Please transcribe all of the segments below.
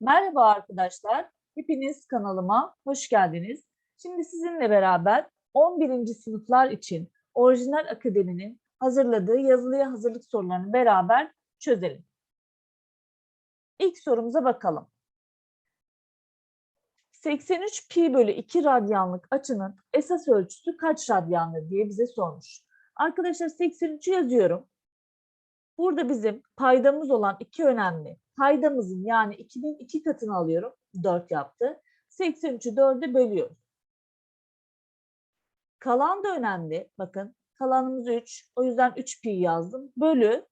Merhaba arkadaşlar. Hepiniz kanalıma hoş geldiniz. Şimdi sizinle beraber 11. sınıflar için Orijinal Akademi'nin hazırladığı yazılıya hazırlık sorularını beraber çözelim. İlk sorumuza bakalım. 83 pi bölü 2 radyanlık açının esas ölçüsü kaç radyandır diye bize sormuş. Arkadaşlar 83'ü yazıyorum. Burada bizim paydamız olan iki önemli. Paydamızın yani 2'nin 2 katını alıyorum. 4 yaptı. 83'ü 4'e bölüyoruz. Kalan da önemli. Bakın kalanımız 3. O yüzden 3 pi yazdım. Bölü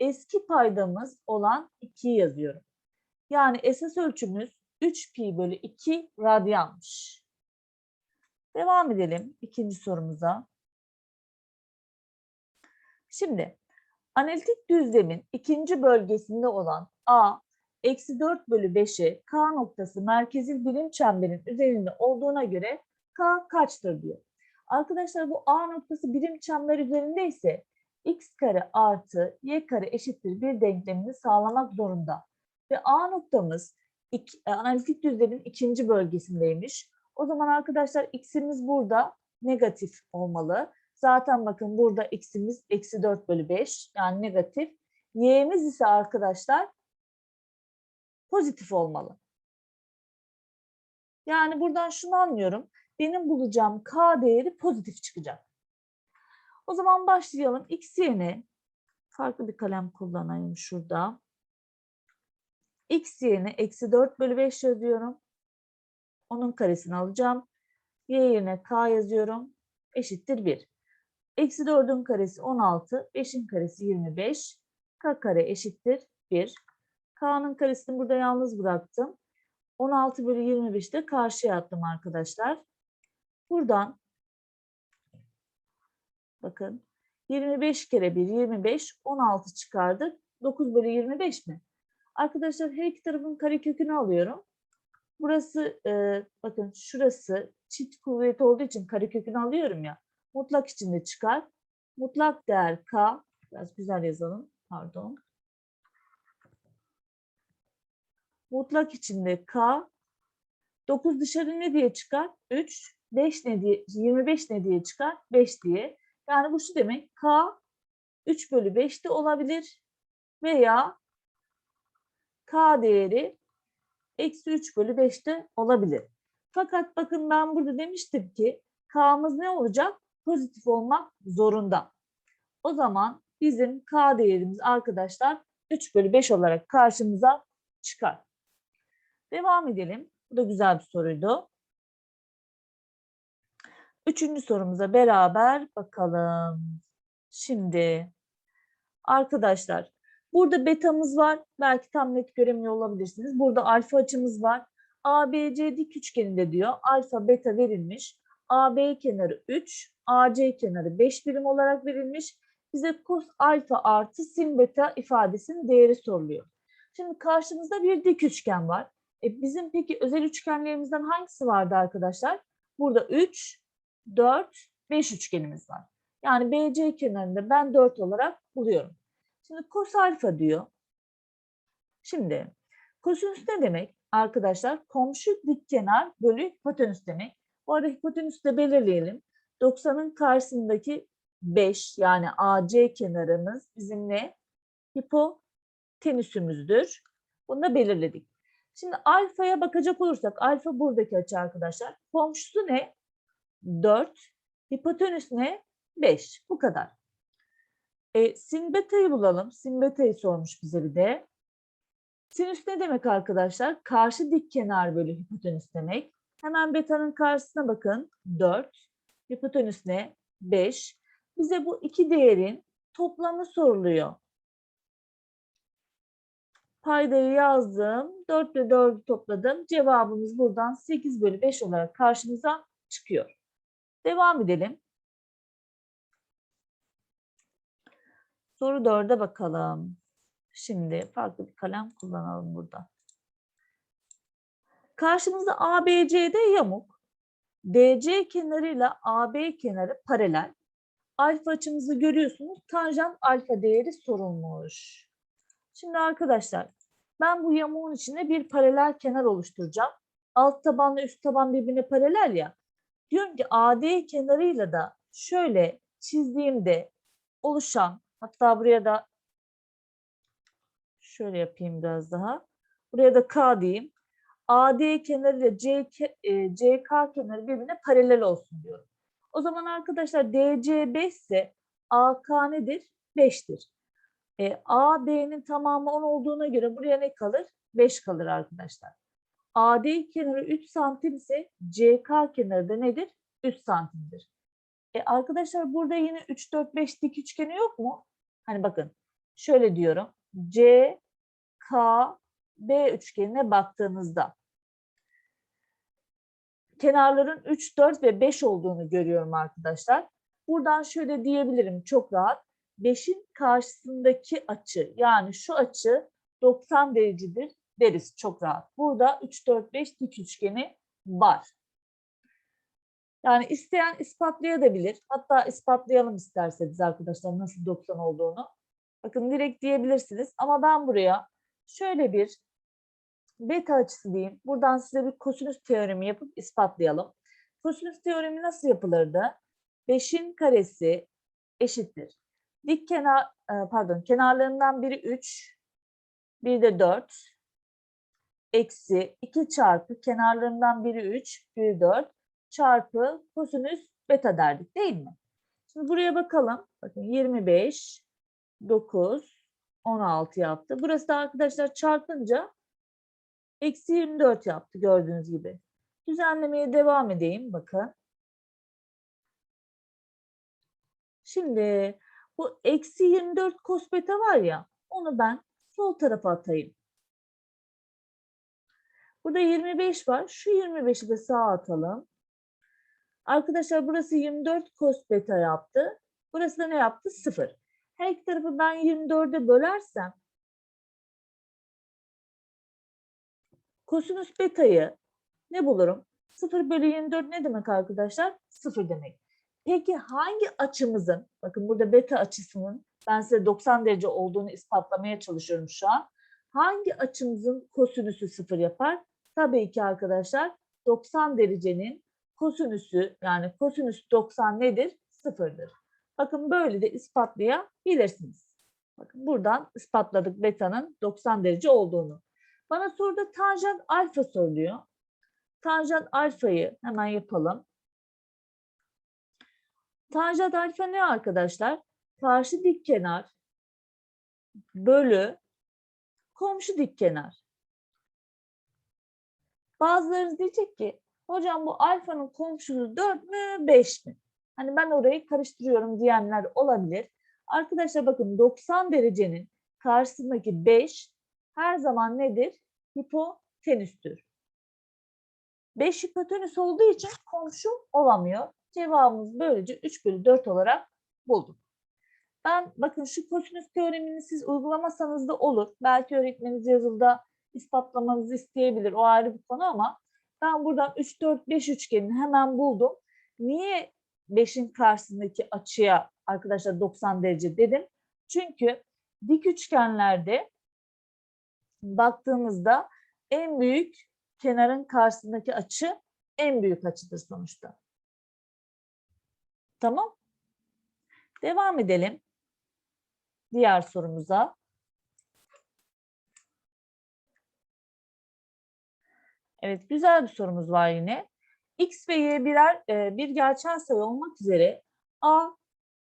eski paydamız olan 2'yi yazıyorum. Yani esas ölçümüz 3 pi bölü 2 radyanmış. Devam edelim ikinci sorumuza. Şimdi analitik düzlemin ikinci bölgesinde olan A eksi 4 bölü 5'e K noktası merkezil birim çemberin üzerinde olduğuna göre K kaçtır diyor. Arkadaşlar bu A noktası birim çember üzerinde ise x kare artı y kare eşittir bir denklemini sağlamak zorunda. Ve A noktamız ik- e, analitik düzlemin ikinci bölgesindeymiş. O zaman arkadaşlar x'imiz burada negatif olmalı. Zaten bakın burada x'imiz eksi 4 bölü 5 yani negatif. Y'miz ise arkadaşlar pozitif olmalı. Yani buradan şunu anlıyorum. Benim bulacağım k değeri pozitif çıkacak. O zaman başlayalım. X yerine farklı bir kalem kullanayım şurada. X yerine eksi 4 bölü 5 yazıyorum. Onun karesini alacağım. Y yerine k yazıyorum. Eşittir 1. Eksi 4'ün karesi 16. 5'in karesi 25. K kare eşittir 1. K'nın karesini burada yalnız bıraktım. 16 bölü 25'i de karşıya attım arkadaşlar. Buradan bakın 25 kere 1 25 16 çıkardık. 9 bölü 25 mi? Arkadaşlar her iki tarafın karekökünü alıyorum. Burası e, bakın şurası çift kuvvet olduğu için karekökünü alıyorum ya. Mutlak içinde çıkar. Mutlak değer k. Biraz güzel yazalım. Pardon. Mutlak içinde k. 9 dışarı ne diye çıkar? 3. 5 ne diye, 25 ne diye çıkar? 5 diye. Yani bu şu demek k 3 bölü 5 de olabilir. Veya k değeri eksi 3 bölü 5 de olabilir. Fakat bakın ben burada demiştim ki k'mız ne olacak? Pozitif olmak zorunda. O zaman bizim k değerimiz arkadaşlar 3 bölü 5 olarak karşımıza çıkar. Devam edelim. Bu da güzel bir soruydu. Üçüncü sorumuza beraber bakalım. Şimdi arkadaşlar burada betamız var. Belki tam net göremiyor olabilirsiniz. Burada alfa açımız var. ABC dik üçgeninde diyor. Alfa beta verilmiş. AB kenarı 3, AC kenarı 5 birim olarak verilmiş. Bize cos alfa artı sin beta ifadesinin değeri soruluyor. Şimdi karşımızda bir dik üçgen var. E bizim peki özel üçgenlerimizden hangisi vardı arkadaşlar? Burada 3, 4, 5 üçgenimiz var. Yani BC kenarında ben 4 olarak buluyorum. Şimdi cos alfa diyor. Şimdi kosinüs ne demek? Arkadaşlar komşu dik kenar bölü hipotenüs demek. Bu arada hipotenüsü de belirleyelim. 90'ın karşısındaki 5 yani AC kenarımız bizim ne? Hipotenüsümüzdür. Bunu da belirledik. Şimdi alfaya bakacak olursak alfa buradaki açı arkadaşlar. Komşusu ne? 4. Hipotenüs ne? 5. Bu kadar. E, sin beta'yı bulalım. Sin beta'yı sormuş bize bir de. Sinüs ne demek arkadaşlar? Karşı dik kenar bölü hipotenüs demek. Hemen beta'nın karşısına bakın. 4. Hipotenüs ne? 5. Bize bu iki değerin toplamı soruluyor. Paydayı yazdım. 4 ile 4'ü topladım. Cevabımız buradan 8 bölü 5 olarak karşımıza çıkıyor. Devam edelim. Soru 4'e bakalım. Şimdi farklı bir kalem kullanalım burada. Karşımızda ABCD yamuk. DC kenarıyla AB kenarı paralel. Alfa açımızı görüyorsunuz. Tanjant alfa değeri sorulmuş. Şimdi arkadaşlar Ben bu yamuğun içine bir paralel kenar oluşturacağım. Alt tabanla üst taban birbirine paralel ya. Diyorum ki AD kenarıyla da şöyle çizdiğimde oluşan hatta buraya da şöyle yapayım biraz daha. Buraya da K diyeyim. AD kenarı ile CK, e, CK kenarı birbirine paralel olsun diyorum. O zaman arkadaşlar DC 5 ise AK nedir? 5'tir. E, AB'nin tamamı 10 olduğuna göre buraya ne kalır? 5 kalır arkadaşlar. AD kenarı 3 santim ise CK kenarı da nedir? 3 santimdir. E, arkadaşlar burada yine 3, 4, 5 dik üçgeni yok mu? Hani bakın şöyle diyorum. C, K, B üçgenine baktığınızda kenarların 3, 4 ve 5 olduğunu görüyorum arkadaşlar. Buradan şöyle diyebilirim çok rahat. 5'in karşısındaki açı yani şu açı 90 derecedir deriz çok rahat. Burada 3, 4, 5 dik üçgeni var. Yani isteyen ispatlayabilir. Hatta ispatlayalım isterseniz arkadaşlar nasıl 90 olduğunu. Bakın direkt diyebilirsiniz ama ben buraya şöyle bir beta açısı diyeyim. Buradan size bir kosinüs teoremi yapıp ispatlayalım. Kosinüs teoremi nasıl yapılırdı? 5'in karesi eşittir. Dik kenar e, pardon kenarlarından biri 3, bir de 4 eksi 2 çarpı kenarlarından biri 3, biri 4 çarpı kosinüs beta derdik değil mi? Şimdi buraya bakalım. Bakın 25, 9, 16 yaptı. Burası da arkadaşlar çarpınca eksi 24 yaptı gördüğünüz gibi. Düzenlemeye devam edeyim. Bakın. Şimdi bu eksi 24 cos beta var ya onu ben sol tarafa atayım. Burada 25 var. Şu 25'i de sağa atalım. Arkadaşlar burası 24 cos beta yaptı. Burası da ne yaptı? 0. Her iki tarafı ben 24'e bölersem kosinüs beta'yı ne bulurum? 0 bölü 24 ne demek arkadaşlar? 0 demek. Peki hangi açımızın, bakın burada beta açısının ben size 90 derece olduğunu ispatlamaya çalışıyorum şu an. Hangi açımızın kosinüsü 0 yapar? Tabii ki arkadaşlar 90 derecenin kosinüsü yani kosinüs 90 nedir? Sıfırdır. Bakın böyle de ispatlayabilirsiniz. Bakın buradan ispatladık beta'nın 90 derece olduğunu. Bana soruda tanjant alfa soruluyor. Tanjant alfayı hemen yapalım. Tanjant alfa ne arkadaşlar? Karşı dik kenar bölü komşu dik kenar. Bazılarınız diyecek ki hocam bu alfanın komşusu 4 mü 5 mi? Hani ben orayı karıştırıyorum diyenler olabilir. Arkadaşlar bakın 90 derecenin karşısındaki 5 her zaman nedir? Hipotenüstür. 5 hipotenüs olduğu için komşu olamıyor. Cevabımız böylece 3 bölü 4 olarak bulduk. Ben bakın şu kosinüs teoremini siz uygulamasanız da olur. Belki öğretmeniniz yazılıda ispatlamanızı isteyebilir. O ayrı bir konu ama ben buradan 3, 4, 5 üçgenini hemen buldum. Niye 5'in karşısındaki açıya arkadaşlar 90 derece dedim? Çünkü dik üçgenlerde baktığımızda en büyük kenarın karşısındaki açı en büyük açıdır sonuçta. Tamam. Devam edelim. Diğer sorumuza. Evet, güzel bir sorumuz var yine. X ve Y birer e, bir gerçel sayı olmak üzere A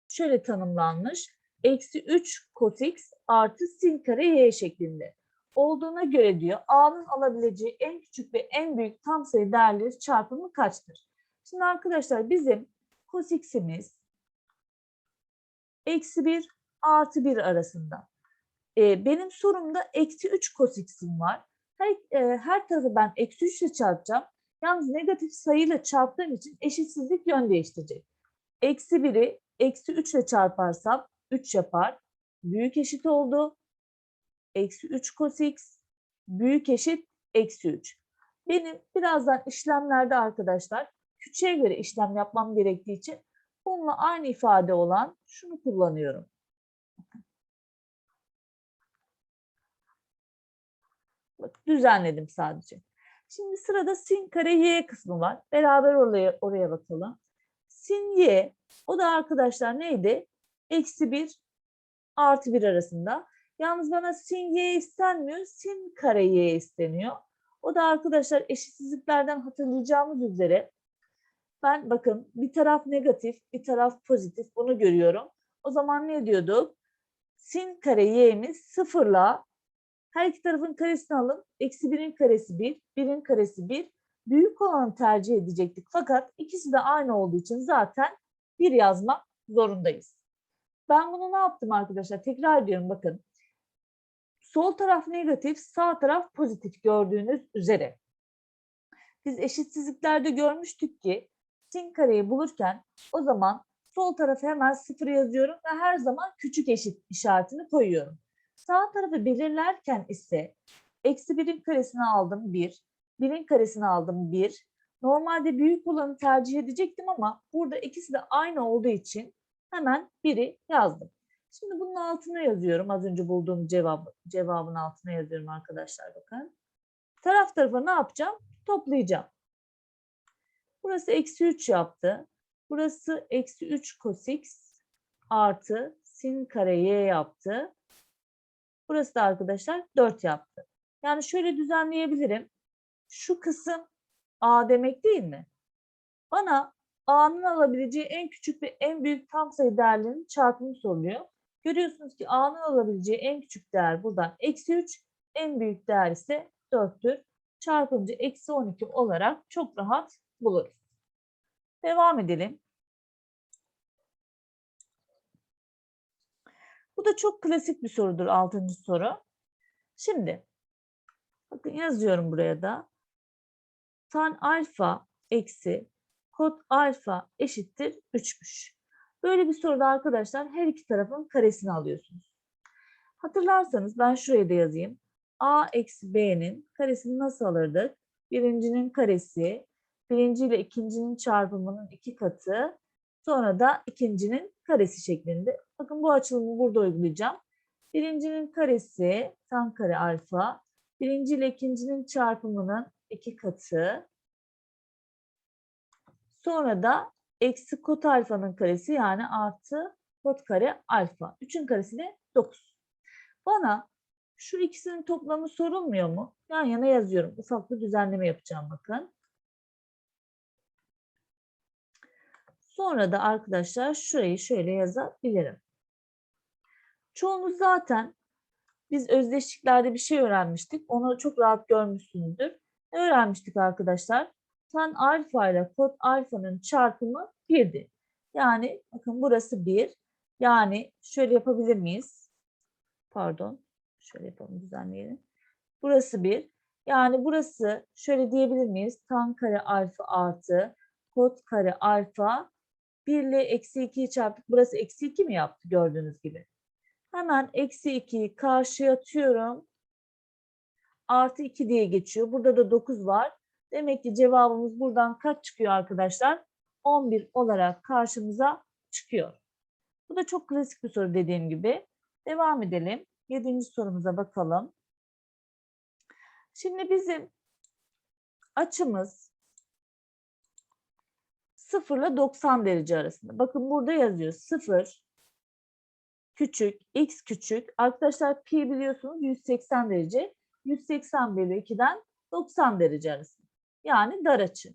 şöyle tanımlanmış. Eksi 3 cos x artı sin kare y şeklinde olduğuna göre diyor A'nın alabileceği en küçük ve en büyük tam sayı değerleri çarpımı kaçtır? Şimdi arkadaşlar bizim cos x'imiz eksi 1 artı 1 arasında. Ee, benim sorumda eksi 3 cos x'im var. Her, e, her tarafı ben eksi 3 ile çarpacağım. Yalnız negatif sayıyla çarptığım için eşitsizlik yön değiştirecek. Eksi 1'i eksi 3 ile çarparsam 3 yapar. Büyük eşit oldu. Eksi 3 cos x büyük eşit eksi 3. Benim birazdan işlemlerde arkadaşlar küçüğe göre işlem yapmam gerektiği için bununla aynı ifade olan şunu kullanıyorum. Bak düzenledim sadece. Şimdi sırada sin kare y kısmı var. Beraber oraya, oraya bakalım. Sin y o da arkadaşlar neydi? Eksi 1 artı 1 arasında. Yalnız bana sin y istenmiyor. Sin kare y isteniyor. O da arkadaşlar eşitsizliklerden hatırlayacağımız üzere ben bakın bir taraf negatif, bir taraf pozitif bunu görüyorum. O zaman ne diyorduk? Sin kare y'miz sıfırla her iki tarafın karesini alın. Eksi birin karesi bir, birin karesi bir. Büyük olanı tercih edecektik. Fakat ikisi de aynı olduğu için zaten bir yazmak zorundayız. Ben bunu ne yaptım arkadaşlar? Tekrar ediyorum bakın. Sol taraf negatif, sağ taraf pozitif gördüğünüz üzere. Biz eşitsizliklerde görmüştük ki sin kareyi bulurken o zaman sol tarafı hemen sıfır yazıyorum ve her zaman küçük eşit işaretini koyuyorum. Sağ tarafı belirlerken ise eksi birin karesini aldım bir, birin karesini aldım bir. Normalde büyük olanı tercih edecektim ama burada ikisi de aynı olduğu için hemen biri yazdım. Şimdi bunun altına yazıyorum. Az önce bulduğum cevap, cevabın altına yazıyorum arkadaşlar bakın. Taraf tarafa ne yapacağım? Toplayacağım. Burası eksi 3 yaptı. Burası eksi 3 cosx artı sin kare y yaptı. Burası da arkadaşlar 4 yaptı. Yani şöyle düzenleyebilirim. Şu kısım a demek değil mi? Bana a'nın alabileceği en küçük ve en büyük tam sayı değerlerinin çarpımı soruluyor. Görüyorsunuz ki a'nın alabileceği en küçük değer buradan eksi 3, en büyük değer ise 4'tür. Çarpınca eksi 12 olarak çok rahat buluruz. Devam edelim. Bu da çok klasik bir sorudur altıncı soru. Şimdi bakın yazıyorum buraya da. Tan alfa eksi kod alfa eşittir 3'müş. Böyle bir soruda arkadaşlar her iki tarafın karesini alıyorsunuz. Hatırlarsanız ben şuraya da yazayım. A eksi B'nin karesini nasıl alırdık? Birincinin karesi, birinci ile ikincinin çarpımının iki katı, sonra da ikincinin karesi şeklinde. Bakın bu açılımı burada uygulayacağım. Birincinin karesi tan kare alfa, birinci ile ikincinin çarpımının iki katı, sonra da eksi kot alfanın karesi yani artı kot kare alfa. Üçün karesi de 9. Bana şu ikisinin toplamı sorulmuyor mu? Yan yana yazıyorum. Ufak bir düzenleme yapacağım bakın. Sonra da arkadaşlar şurayı şöyle yazabilirim. Çoğunuz zaten biz özdeşliklerde bir şey öğrenmiştik. Onu çok rahat görmüşsünüzdür. Öğrenmiştik arkadaşlar? Tan alfa ile kod alfanın çarpımı 1'di. Yani bakın burası 1. Yani şöyle yapabilir miyiz? Pardon. Şöyle yapalım düzenleyelim. Burası 1. Yani burası şöyle diyebilir miyiz? Tan kare alfa artı kod kare alfa 1 ile eksi 2'yi çarptık. Burası eksi 2 mi yaptı gördüğünüz gibi? Hemen eksi 2'yi karşıya atıyorum. Artı 2 diye geçiyor. Burada da 9 var. Demek ki cevabımız buradan kaç çıkıyor arkadaşlar? 11 olarak karşımıza çıkıyor. Bu da çok klasik bir soru dediğim gibi. Devam edelim. Yedinci sorumuza bakalım. Şimdi bizim açımız 0 ile 90 derece arasında. Bakın burada yazıyor 0 küçük, x küçük. Arkadaşlar pi biliyorsunuz 180 derece. 180 bölü 2'den 90 derece arasında. Yani dar açı.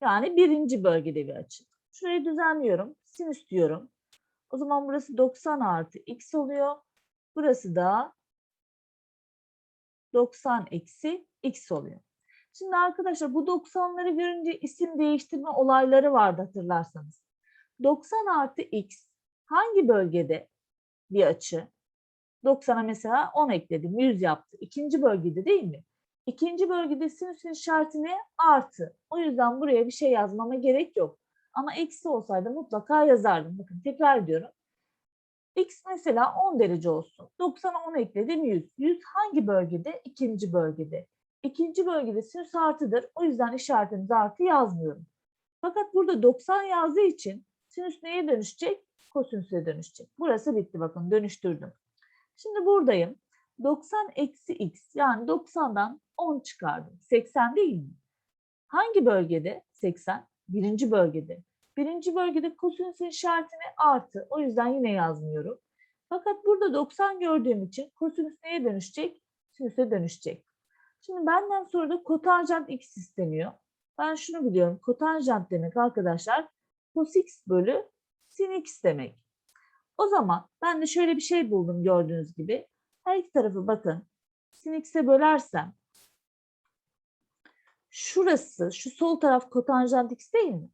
Yani birinci bölgede bir açı. Şurayı düzenliyorum. Sinüs diyorum. O zaman burası 90 artı x oluyor. Burası da 90 eksi x oluyor. Şimdi arkadaşlar bu 90'ları görünce isim değiştirme olayları vardı hatırlarsanız. 90 artı x hangi bölgede bir açı? 90'a mesela 10 ekledim 100 yaptı. İkinci bölgede değil mi? İkinci bölgede sinüsün işareti? Artı. O yüzden buraya bir şey yazmama gerek yok. Ama eksi olsaydı mutlaka yazardım. Bakın tekrar ediyorum. X mesela 10 derece olsun. 90'a 10 ekledim 100. 100 hangi bölgede? İkinci bölgede. İkinci bölgede sinüs artıdır. O yüzden işaretimiz artı yazmıyorum. Fakat burada 90 yazdığı için sinüs neye dönüşecek? Kosinüse dönüşecek. Burası bitti bakın dönüştürdüm. Şimdi buradayım. 90 eksi x yani 90'dan 10 çıkardım. 80 değil mi? Hangi bölgede? 80. Birinci bölgede. Birinci bölgede kosinüsün işaretini artı. O yüzden yine yazmıyorum. Fakat burada 90 gördüğüm için kosinüs neye dönüşecek? Sinüse dönüşecek. Şimdi benden sonra da kotanjant x isteniyor. Ben şunu biliyorum. Kotanjant demek arkadaşlar cos x bölü sin x demek. O zaman ben de şöyle bir şey buldum gördüğünüz gibi. Her iki tarafı bakın. Sin x'e bölersem şurası, şu sol taraf kotanjant x değil mi?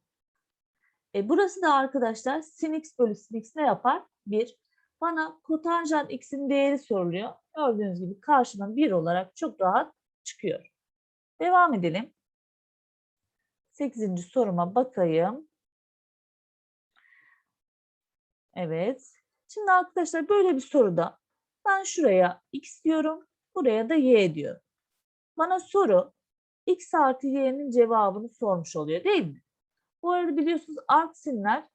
E burası da arkadaşlar sin x bölü sin x ne yapar? 1. Bana kotanjant x'in değeri soruluyor. Gördüğünüz gibi karşıma 1 olarak çok rahat çıkıyor. Devam edelim. 8. soruma bakayım. Evet. Şimdi arkadaşlar böyle bir soruda ben şuraya x diyorum, buraya da y diyorum. Bana soru x artı y'nin cevabını sormuş oluyor değil mi? Bu arada biliyorsunuz arcsinler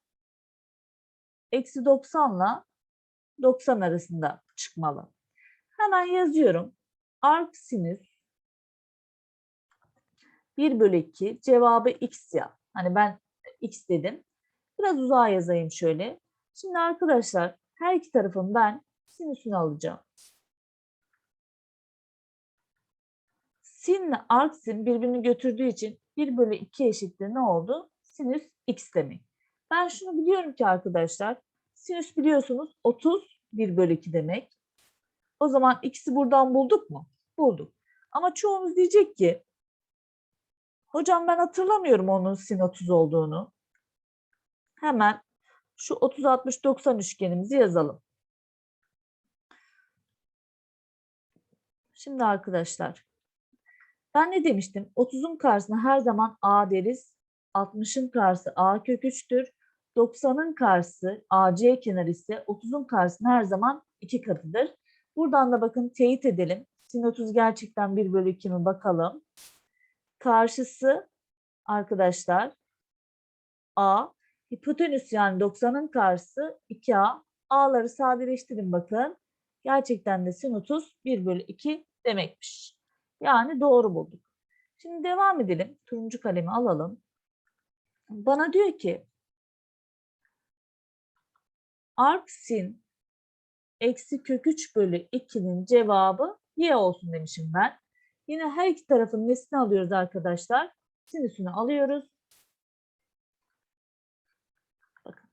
eksi 90 ile 90 arasında çıkmalı. Hemen yazıyorum. Arcsinüs 1 bölü 2 cevabı x ya. Hani ben x dedim. Biraz uzağa yazayım şöyle. Şimdi arkadaşlar her iki tarafın sinüsünü alacağım. Sin ile arksin birbirini götürdüğü için 1 bölü 2 eşittir ne oldu? Sinüs x demek. Ben şunu biliyorum ki arkadaşlar. Sinüs biliyorsunuz 30 1 bölü 2 demek. O zaman x'i buradan bulduk mu? Bulduk. Ama çoğumuz diyecek ki hocam ben hatırlamıyorum onun sin 30 olduğunu. Hemen şu 30 60 90 üçgenimizi yazalım. Şimdi arkadaşlar ben ne demiştim? 30'un karşısına her zaman a deriz. 60'ın karşısı a kök 3'tür. 90'ın karşısı AC kenarı ise 30'un karşısına her zaman 2 katıdır. Buradan da bakın teyit edelim. Sin 30 gerçekten 1 bölü 2 mi bakalım. Karşısı arkadaşlar a. Hipotenüs yani 90'ın karşısı 2a. A'ları sadeleştirin bakın. Gerçekten de sin 30 1 bölü 2 demekmiş. Yani doğru bulduk. Şimdi devam edelim. Turuncu kalemi alalım. Bana diyor ki arksin eksi kök 3 bölü 2'nin cevabı y olsun demişim ben. Yine her iki tarafın nesini alıyoruz arkadaşlar? Sinüsünü alıyoruz. Bakın.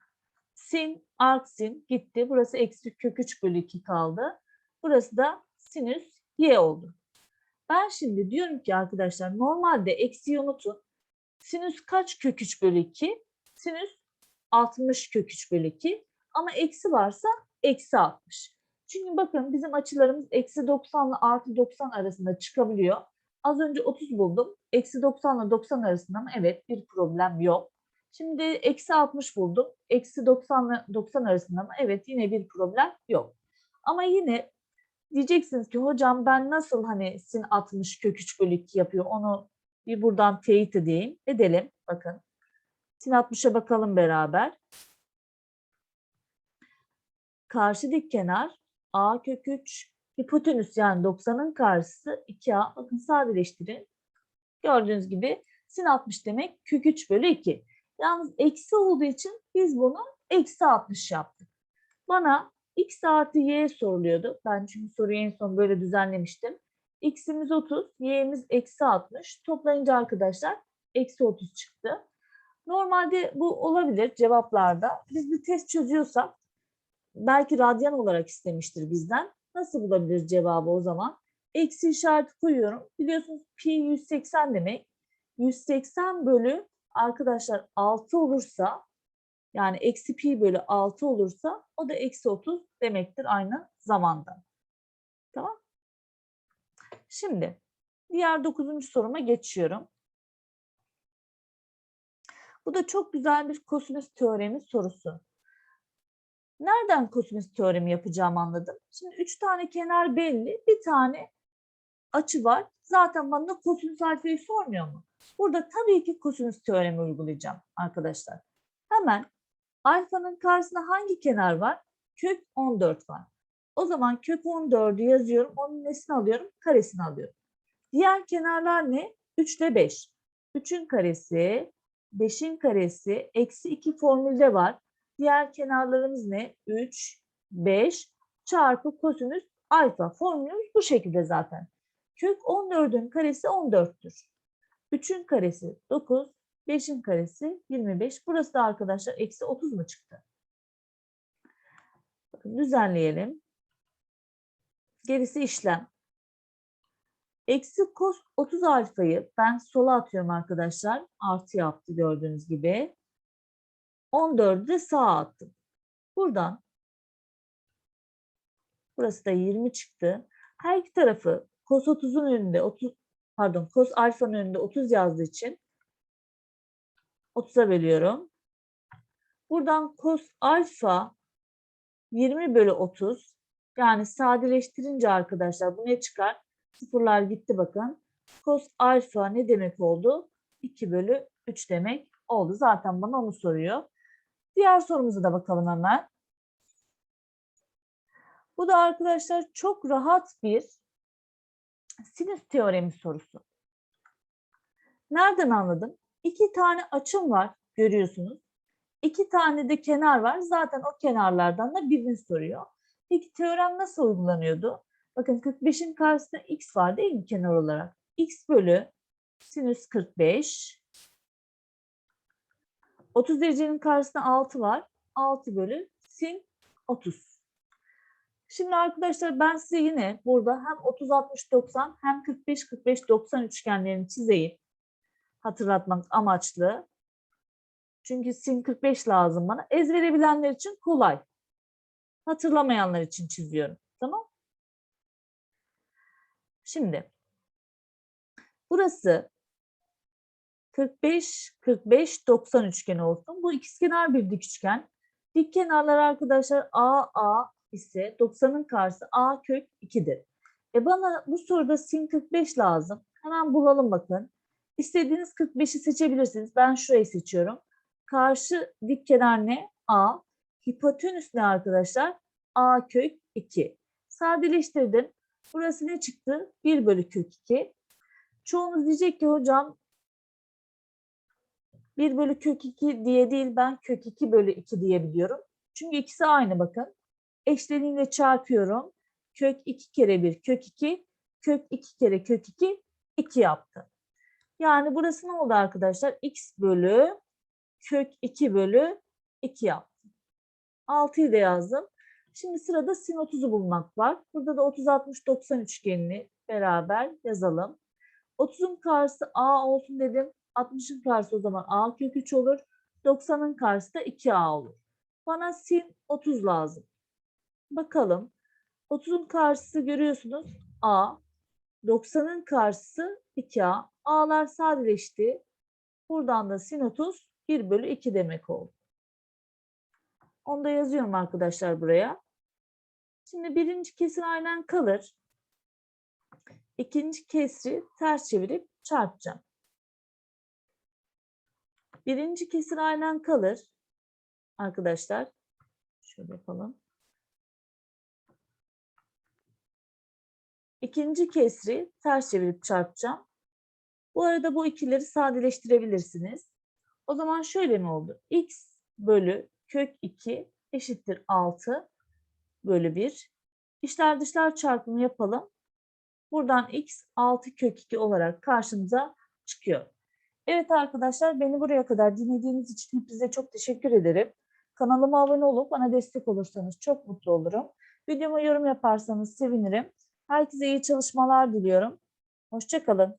Sin, arksin gitti. Burası eksi kök 3 bölü 2 kaldı. Burası da sinüs y oldu. Ben şimdi diyorum ki arkadaşlar normalde eksiyi unutun. Sinüs kaç kök 3 bölü 2? Sinüs 60 kök 3 bölü 2. Ama eksi varsa eksi 60. Çünkü bakın bizim açılarımız eksi 90 ile artı 90 arasında çıkabiliyor. Az önce 30 buldum. Eksi 90 ile 90 arasında mı? Evet bir problem yok. Şimdi eksi 60 buldum. Eksi 90 ile 90 arasında mı? Evet yine bir problem yok. Ama yine diyeceksiniz ki hocam ben nasıl hani sin 60 kök 3 bölü 2 yapıyor onu bir buradan teyit edeyim. Edelim. Bakın. Sin 60'a bakalım beraber. Karşı dik kenar a kök 3 hipotenüs yani 90'ın karşısı 2a. Bakın sadeleştirin. Gördüğünüz gibi sin 60 demek kök 3 bölü 2. Yalnız eksi olduğu için biz bunu eksi 60 yaptık. Bana x artı y soruluyordu. Ben çünkü soruyu en son böyle düzenlemiştim. x'imiz 30, y'miz eksi 60. Toplayınca arkadaşlar eksi 30 çıktı. Normalde bu olabilir cevaplarda. Biz bir test çözüyorsak belki radyan olarak istemiştir bizden. Nasıl bulabiliriz cevabı o zaman? Eksi işareti koyuyorum. Biliyorsunuz pi 180 demek. 180 bölü arkadaşlar 6 olursa yani eksi pi bölü 6 olursa o da eksi 30 demektir aynı zamanda. Tamam. Şimdi diğer 9. soruma geçiyorum. Bu da çok güzel bir kosinüs teoremi sorusu. Nereden kosinüs teoremi yapacağımı anladım. Şimdi 3 tane kenar belli, bir tane açı var. Zaten bana kosinüs alfayı sormuyor mu? Burada tabii ki kosinüs teoremi uygulayacağım arkadaşlar. Hemen alfanın karşısında hangi kenar var? Kök 14 var. O zaman kök 14'ü yazıyorum. Onun nesini alıyorum? Karesini alıyorum. Diğer kenarlar ne? 3 ile 5. 3'ün karesi, 5'in karesi, eksi 2 formülde var. Diğer kenarlarımız ne? 3, 5 çarpı kosinüs alfa. Formülümüz bu şekilde zaten. Kök 14'ün karesi 14'tür. 3'ün karesi 9, 5'in karesi 25. Burası da arkadaşlar eksi 30 mu çıktı? Bakın düzenleyelim. Gerisi işlem. Eksi kos 30 alfayı ben sola atıyorum arkadaşlar. Artı yaptı gördüğünüz gibi. 14'ü de sağa attım. Buradan burası da 20 çıktı. Her iki tarafı kos 30'un önünde 30 pardon kos alfanın önünde 30 yazdığı için 30'a bölüyorum. Buradan kos alfa 20 bölü 30 yani sadeleştirince arkadaşlar bu ne çıkar? Sıfırlar gitti bakın. Kos alfa ne demek oldu? 2 bölü 3 demek oldu. Zaten bana onu soruyor. Diğer sorumuza da bakalım hemen. Bu da arkadaşlar çok rahat bir sinüs teoremi sorusu. Nereden anladım? İki tane açım var görüyorsunuz. İki tane de kenar var. Zaten o kenarlardan da birini soruyor. Peki teorem nasıl uygulanıyordu? Bakın 45'in karşısında x var değil mi kenar olarak? x bölü sinüs 45. 30 derecenin karşısında 6 var. 6 bölü sin 30. Şimdi arkadaşlar ben size yine burada hem 30 60 90 hem 45 45 90 üçgenlerini çizeyim. Hatırlatmak amaçlı. Çünkü sin 45 lazım bana. Ezbere bilenler için kolay. Hatırlamayanlar için çiziyorum. Tamam? Şimdi burası 45 45 90 üçgeni olsun. Bu ikizkenar bir dik üçgen. Dik kenarlar arkadaşlar A A ise 90'ın karşısı A kök 2'dir. E bana bu soruda sin 45 lazım. Hemen bulalım bakın. İstediğiniz 45'i seçebilirsiniz. Ben şurayı seçiyorum. Karşı dik kenar ne? A. Hipotenüs ne arkadaşlar? A kök 2. Sadeleştirdim. Burası ne çıktı? 1 bölü kök 2. Çoğunuz diyecek ki hocam 1 bölü kök 2 diye değil ben kök 2 bölü 2 diyebiliyorum. Çünkü ikisi aynı bakın. Eşleniğiyle çarpıyorum. Kök 2 kere 1 kök 2. Kök 2 kere kök 2 2 yaptı. Yani burası ne oldu arkadaşlar? x bölü kök 2 bölü 2 yaptım. 6'yı da yazdım. Şimdi sırada sin 30'u bulmak var. Burada da 30 60 90 üçgenini beraber yazalım. 30'un karşısı a olsun dedim. 60'ın karşısı o zaman a kök 3 olur. 90'ın karşısı da 2a olur. Bana sin 30 lazım. Bakalım. 30'un karşısı görüyorsunuz a. 90'ın karşısı 2a. A'lar sadeleşti. Buradan da sin 30 1 bölü 2 demek oldu. Onu da yazıyorum arkadaşlar buraya. Şimdi birinci kesir aynen kalır. İkinci kesri ters çevirip çarpacağım. Birinci kesir aynen kalır. Arkadaşlar şöyle yapalım. İkinci kesri ters çevirip çarpacağım. Bu arada bu ikileri sadeleştirebilirsiniz. O zaman şöyle mi oldu? x bölü kök 2 eşittir 6 bölü 1. İşler dışlar çarpımı yapalım. Buradan x 6 kök 2 olarak karşımıza çıkıyor. Evet arkadaşlar beni buraya kadar dinlediğiniz için hepinize çok teşekkür ederim. Kanalıma abone olup bana destek olursanız çok mutlu olurum. Videoma yorum yaparsanız sevinirim. Herkese iyi çalışmalar diliyorum. Hoşçakalın.